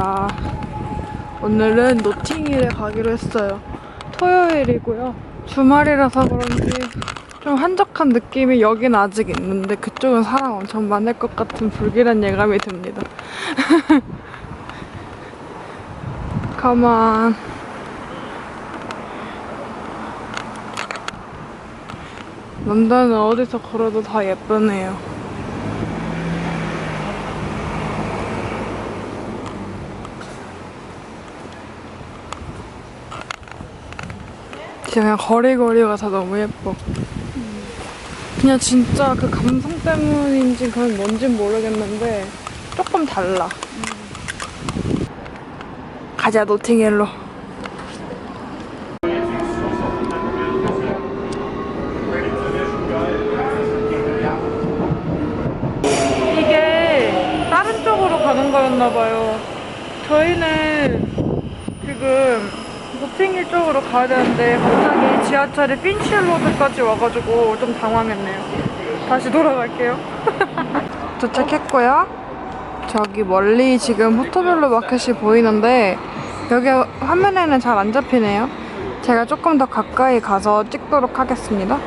왔습니다. 오늘은 노팅힐에 가기로 했어요. 토요일이고요. 주말이라서 그런지 좀 한적한 느낌이 여긴 아직 있는데 그쪽은 사람 엄청 많을 것 같은 불길한 예감이 듭니다. On. 런던은 어디서 걸어도 다 예쁘네요. 그냥 거리거리가 다 너무 예뻐. 그냥 진짜 그 감성 때문인지 그건 뭔진 모르겠는데 조금 달라. 가자 노팅힐로. 이게 다른 쪽으로 가는 거였나 봐요. 저희는 지금 노팅힐 쪽으로 가야 되는데 갑자기 지하철이 핀실로드까지 와가지고 좀 당황했네요. 다시 돌아갈게요. 도착했고요. 저기 멀리 지금 포토벨로 마켓이 보이는데 여기 화면에는 잘 안 잡히네요. 제가 조금 더 가까이 가서 찍도록 하겠습니다.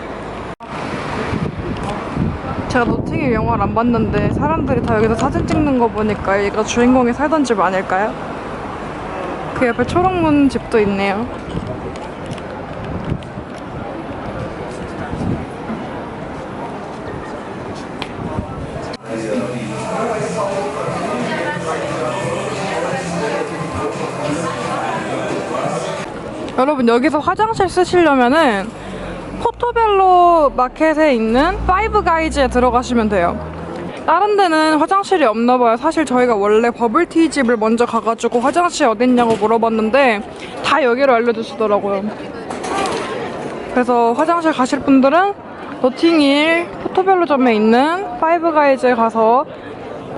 제가 노팅힐 영화를 안 봤는데 사람들이 다 여기서 사진 찍는 거 보니까 얘가 주인공이 살던 집 아닐까요? 그 옆에 초록문 집도 있네요. 여러분 여기서 화장실 쓰시려면은 포토벨로 마켓에 있는 파이브 가이즈에 들어가시면 돼요. 다른 데는 화장실이 없나 봐요. 사실 저희가 원래 버블티 집을 먼저 가가지고 화장실 어딨냐고 물어봤는데 다 여기로 알려주시더라고요. 그래서 화장실 가실 분들은 노팅힐 포토벨로점에 있는 파이브 가이즈에 가서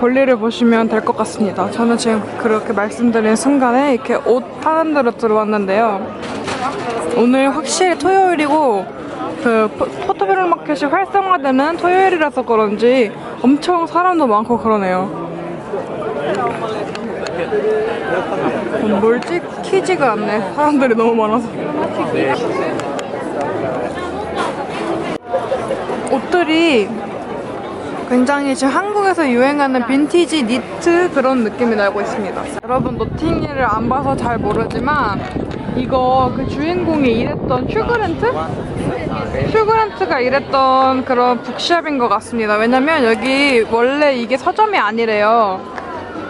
볼일을 보시면 될 것 같습니다. 저는 지금 그렇게 말씀드린 순간에 이렇게 옷 파는 데로 들어왔는데요. 오늘 확실히 토요일이고 그 포- 포토벨로 마켓이 활성화되는 토요일이라서 그런지 엄청 사람도 많고 그러네요. 음, 뭘 찍히지가 않네. 사람들이 너무 많아서. 옷들이 굉장히 지금 한국에서 유행하는 빈티지 니트 그런 느낌이 나고 있습니다. 여러분 노팅힐을 안 봐서 잘 모르지만 이거 그 주인공이 일했던 슈그랜트? 슈그랜트가 일했던 그런 북샵인 것 같습니다. 왜냐면 여기 원래 이게 서점이 아니래요.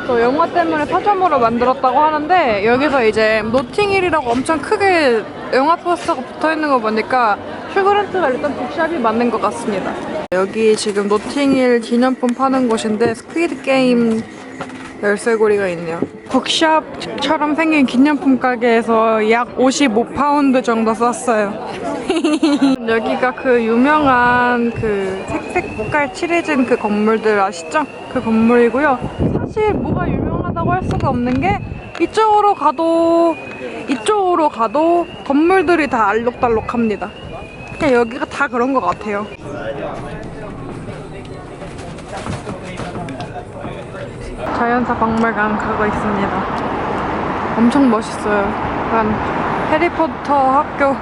또 영화 때문에 서점으로 만들었다고 하는데 여기서 이제 노팅힐이라고 엄청 크게 영화 포스터가 붙어 있는 거 보니까 슈그랜트가 일단 북샵이 맞는 것 같습니다. 여기 지금 노팅힐 기념품 파는 곳인데 스퀴드 게임 열쇠고리가 있네요. 북샵처럼 생긴 기념품 가게에서 약 55파운드 정도 썼어요. 여기가 그 유명한 그 색색 색 깔 칠해진 그 건물들 아시죠? 그 건물이고요. 사실 뭐가 유명하다고 할 수가 없는 게 이쪽으로 가도 이쪽으로 가도 건물들이 다 알록달록합니다. 그냥 여기가 다 그런 것 같아요. 자연사 박물관 가고 있습니다. 엄청 멋있어요. 약간 해리포터 학교,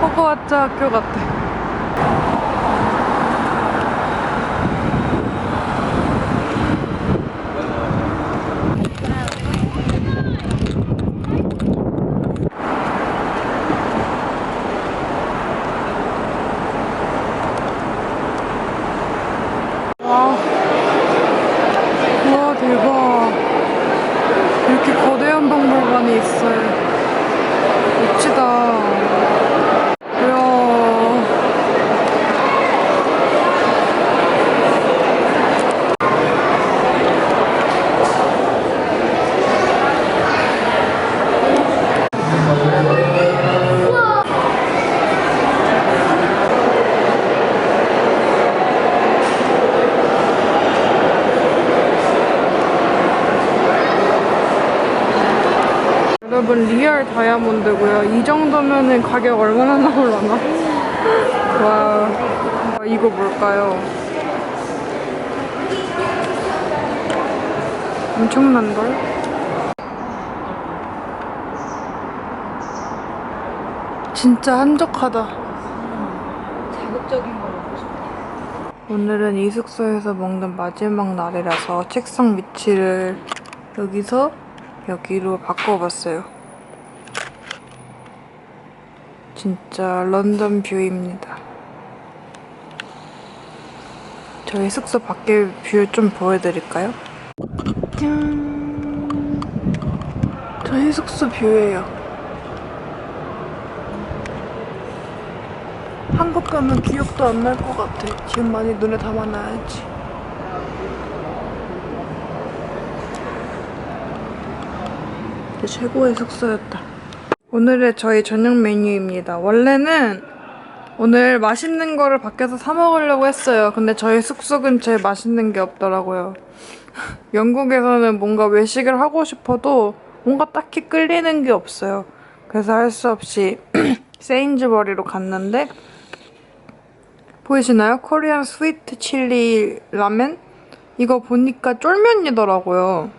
호그와트 학교 같아. 와. 우와 대박 이렇게 거대한 박 여러분 리얼 다이아몬드고요. 이 정도면은 가격 얼마나 나올라나? 와 이거 뭘까요? 엄청난걸? 진짜 한적하다. 자극적인 거 오늘은 이 숙소에서 먹는 마지막 날이라서 책상 위치를 여기서 여기로 바꿔봤어요. 진짜 런던 뷰입니다. 저희 숙소 밖에 뷰 좀 보여드릴까요? 짠! 저희 숙소 뷰예요. 한국 가면 기억도 안 날 것 같아. 지금 많이 눈에 담아놔야지. 최고의 숙소였다. 오늘의 저희 저녁 메뉴입니다. 원래는 오늘 맛있는 거를 밖에서 사 먹으려고 했어요. 근데 저희 숙소 근처에 맛있는 게 없더라고요. 영국에서는 뭔가 외식을 하고 싶어도 뭔가 딱히 끌리는 게 없어요. 그래서 할 수 없이 세인즈버리로 갔는데 보이시나요? 코리안 스위트 칠리 라멘? 이거 보니까 쫄면이더라고요.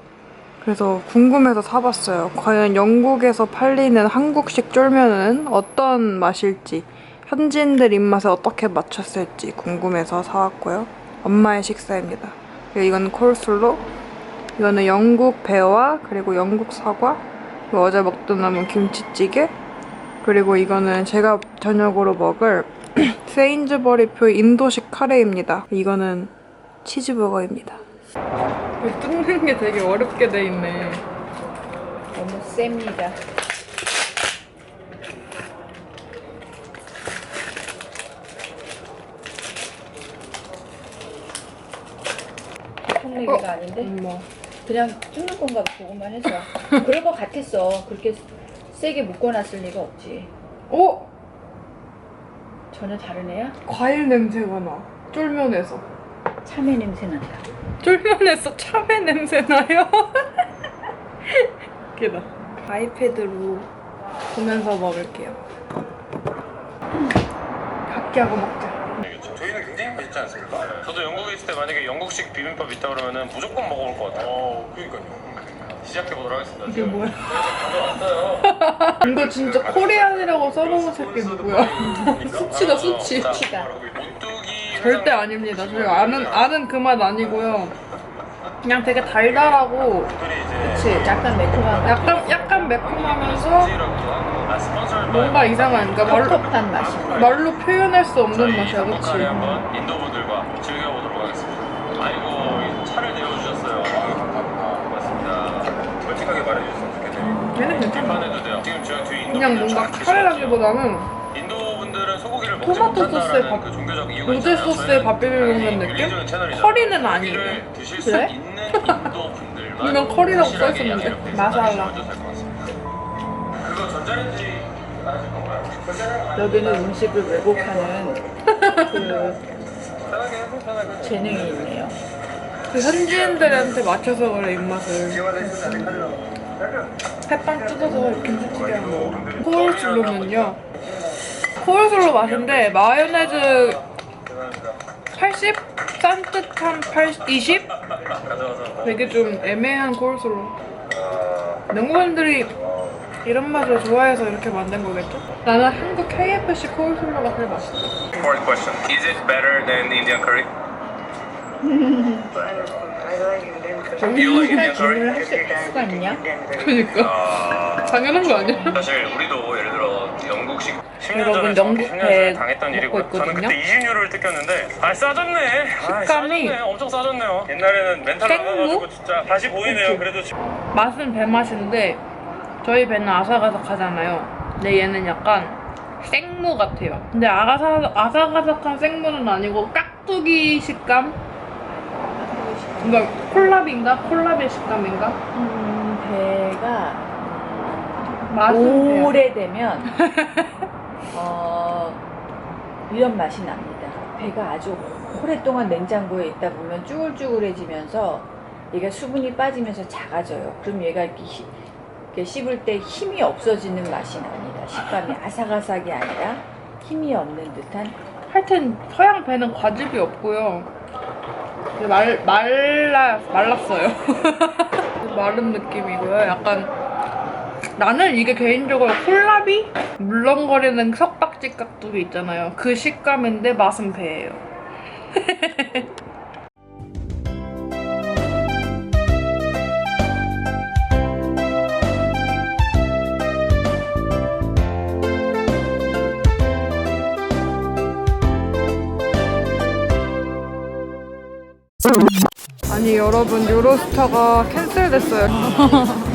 그래서 궁금해서 사봤어요. 과연 영국에서 팔리는 한국식 쫄면은 어떤 맛일지, 현지인들 입맛에 어떻게 맞췄을지 궁금해서 사왔고요. 엄마의 식사입니다. 이건 콜슬로, 이거는 영국 배와 그리고 영국 사과, 그리고 어제 먹던 남은 김치찌개, 그리고 이거는 제가 저녁으로 먹을 세인즈버리표 인도식 카레입니다. 이거는 치즈버거입니다. 뜯는 게 되게 어렵게 돼 있네. 너무 셉니다. 폰내기가 아닌데 엄마. 그냥 뜯는 건가 봐, 보고만 해서 그럴 것 같았어. 그렇게 세게 묶어놨을 리가 없지. 어? 전혀 다른 애야? 과일 냄새가 나. 쫄면에서. 참외 냄새 난다. 쫄면에서 참외 냄새 나요? 웃기다. 아이패드로 보면서 먹을게요. 각기 하고 먹자. 저희는 굉장히 맛있지 않습니까? 저도 영국에 있을 때 만약에 영국식 비빔밥 있다 그러면은 무조건 먹어볼 것 같아요. 어, 그러니까요. 시작해 보도록 하겠습니다. 이게 뭐야? 왔어요. 이거 진짜 코리안이라고 써놓은 새끼 누구야? 수치다, 수치. 수치다. 오뚜기 절대 아닙니다. 저희 아는 아는 그 맛 아니고요. 그냥 되게 달달하고 그치, 약간 매콤한 거. 약간 약간 매콤하면서 뭔가 이상한 그러니까 말로 텁텁한 맛이. 말로 표현할 수 없는 맛이야, 그치? 한번 인도분들과 즐겨보도록 하겠습니다. 아이고 이 차를 내어주셨어요. 감사합니다. 고맙습니다. 솔직하게 말해주셨으면 좋겠네요. 얘는 괜찮아. 비판해도 돼요. 지금 저 뒤에 인도 그냥 분들 뭔가 잘 카레라기보다는 토마토 소스에 밥- 그 로제. 소스에 밥 비벼 먹는 느낌? 커리는 아니에요. 그래? 이건 커리라고 써있었는데. 마살라. 여기는 음식을 왜곡하는 그. 재능이 있네요. 그 현지인들한테 맞춰서 그래 입맛을. 햇반 뜯어서 김치찌개 먹어. 코울슬로는요. 코울슬로 맛인데 마요네즈 80? 싼 듯한 80, 20? 가져와서 되게 좀 애매한 코울슬로. 영국인들이 이런 맛을 좋아해서 이렇게 만든 거겠죠? 나는 한국 KFC 코울슬로가 제일 맛있어. Fourth question. Is it better than Indian curry? You like Indian curry? 할 수- 수가 있냐? 그니까. 아, 당연한 거 아니야? 사실 우리도 영국식 10년 여러분, 전에 영국 10년 배 전에 당했던 먹고 일이고 저는 있거든요? 그때 20유로를 뜯겼는데 아 싸졌네 아 식감이 싸졌네 엄청 싸졌네요 옛날에는 멘탈 생무? 나가가지고 진짜 다시 보이네요 그래도 지금 맛은 배맛인데 저희 배는 아삭아삭하잖아요. 근데 얘는 약간 생무 같아요. 근데 아삭, 아삭아삭한 생무는 아니고 깍두기 식감? 그러니까 콜라비인가? 콜라비 식감인가? 음, 배가 맛은. 오래되면 어, 이런 맛이 납니다. 배가 아주 오랫동안 냉장고에 있다 보면 쭈글쭈글해지면서 얘가 수분이 빠지면서 작아져요. 그럼 얘가 이렇게, 히- 이렇게 씹을 때 힘이 없어지는 맛이 납니다. 식감이 아삭아삭이 아니라 힘이 없는 듯한 하여튼 서양 배는 과즙이 없고요. 말, 말라, 말랐어요. 마른 느낌이고요. 약간 나는 이게 개인적으로 콜라비 물렁거리는 석박지 깍두기 있잖아요. 그 식감인데 맛은 배예요. 아니 여러분 유로스타가 캔슬됐어요.